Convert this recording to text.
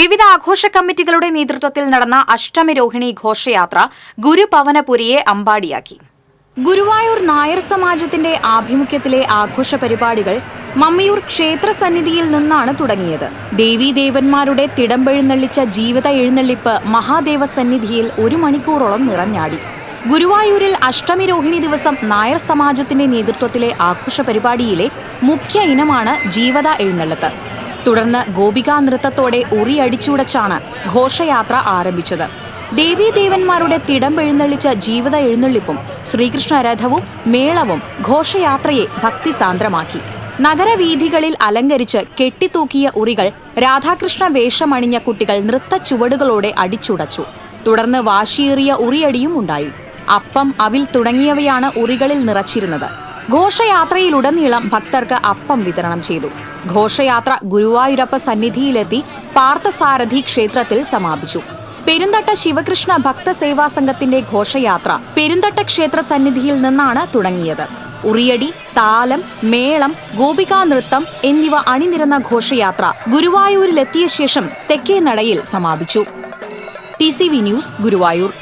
വിവിധ ആഘോഷ കമ്മിറ്റികളുടെ നേതൃത്വത്തിൽ നടന്ന അഷ്ടമിരോഹിണി ഘോഷയാത്ര ഗുരുപവനപുരിയെ അമ്പാടിയാക്കി. ഗുരുവായൂർ നായർ സമാജത്തിന്റെ ആഭിമുഖ്യത്തിലെ ആഘോഷ പരിപാടികൾ മമ്മിയൂർ ക്ഷേത്ര സന്നിധിയിൽ നിന്നാണ് തുടങ്ങിയത്. ദേവീദേവന്മാരുടെ തിടമ്പെഴുന്നള്ളിച്ച ജീവിത എഴുന്നള്ളിപ്പ് മഹാദേവ സന്നിധിയിൽ ഒരു മണിക്കൂറോളം നിറഞ്ഞാടി. ഗുരുവായൂരിൽ അഷ്ടമിരോഹിണി ദിവസം നായർ സമാജത്തിന്റെ നേതൃത്വത്തിലെ ആഘോഷ പരിപാടിയിലെ മുഖ്യ ഇനമാണ് ജീവത എഴുന്നള്ളത്ത്. തുടർന്ന് ഗോപികാ നൃത്തത്തോടെ ഉറിയടിച്ചുടച്ചാണ് ഘോഷയാത്ര ആരംഭിച്ചത്. ദേവീദേവന്മാരുടെ തിടമ്പെഴുന്നള്ളിച്ച ജീവിത എഴുന്നള്ളിപ്പും ശ്രീകൃഷ്ണ രഥവും മേളവും ഘോഷയാത്രയെ ഭക്തിസാന്ദ്രമാക്കി. നഗരവീഥികളിൽ അലങ്കരിച്ച് കെട്ടിത്തൂക്കിയ ഉറികൾ രാധാകൃഷ്ണ വേഷമണിഞ്ഞ കുട്ടികൾ നൃത്ത ചുവടുകളോടെ അടിച്ചുടച്ചു. തുടർന്ന് വാശിയേറിയ ഉറിയടിയും ഉണ്ടായി. അപ്പം അവിൽ തുടങ്ങിയവയാണ് ഉറികളിൽ നിറച്ചിരുന്നത്. ഘോഷയാത്രയിലുടനീളം ഭക്തർക്ക് അപ്പം വിതരണം ചെയ്തു. ഘോഷയാത്ര ഗുരുവായൂരപ്പ സന്നിധിയിലെത്തി പാർത്ഥസാരഥി ക്ഷേത്രത്തിൽ സമാപിച്ചു. പെരുന്തട്ട ശിവകൃഷ്ണ ഭക്തസേവാ സംഘത്തിന്റെ ഘോഷയാത്ര പെരുന്തട്ട ക്ഷേത്ര സന്നിധിയിൽ നിന്നാണ് തുടങ്ങിയത്. ഉറിയടി താലം മേളം ഗോപികാ നൃത്തം എന്നിവ അണിനിരന്ന ഘോഷയാത്ര ഗുരുവായൂരിലെത്തിയ ശേഷം തെക്കേ നടയിൽ സമാപിച്ചു. T news Guruvayur.